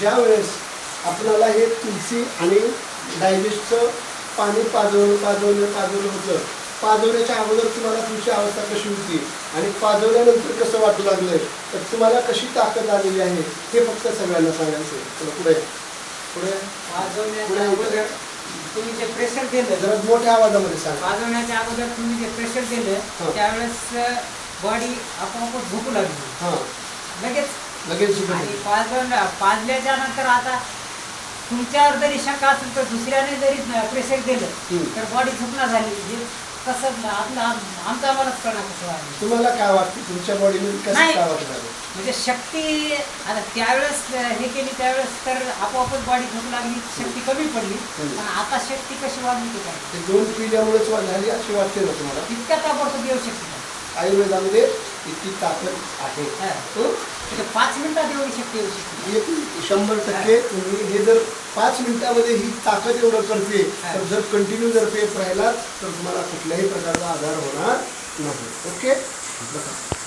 ज्या वेळेस आपल्याला हे तुलसी आणि डायजेस्टचं पाणी पाजवलं पाजवलं पाजवलं होतं पाजवण्याच्या अगोदर तुम्हाला तुमची अवस्था कशी होती आणि पाजवल्यानंतर कसं वाटू लागलंय तर तुम्हाला कशी ताकद आलेली आहे हे फक्त सगळ्यांना सांगायचं. चला पुढे. पुढे. अगोदर तुम्ही जे प्रेशर दिलं जरा मोठ्या आवाजामध्ये सांगा. वाजवण्याच्या अगोदर तुम्ही जे प्रेशर. दिलं त्यावेळेस बॉडी आपोआप झोपू लागली. हां. लगेच लगेच आणि पाजल्याच्या नंतर आता तुमच्यावर जरी शंका असेल तर दुसऱ्याने जरी प्रेशर दिलं हम्म. तर बॉडी झोपणार झाली. हे कसं आपलं आम- आमचं आम्हालाच कळणार कसं वाटलं तुम्हाला काय वाटतं? तुमच्या बॉडीमध्ये कसं नाही. काय वाटतं? म्हणजे शक्ती आता त्यावेळेस हे केली त्यावेळेस तर आपोआपच बॉडी झोप लागली शक्ती कमी पडली. हम्म. पण आता शक्ती कशी वाढली ते काय? ते दोन पिढ्यामुळेच वा- झाली अशी वाटते ना तुम्हाला? इतक्या ताबडतोब येऊ शकते. आयुर्वेदामध्ये इतकी ताकद आहे. हा. पाच मिनिटात एवढी शक्ती येऊ शकते. शंभर टक्के तुम्ही हे जर पाच मिनिटामध्ये ही ताकद एवढं करते तर जर कंटिन्यू जर पेत राहिला तर तुम्हाला कुठल्याही प्रकारचा आजार होणार नाही. ओके? बघा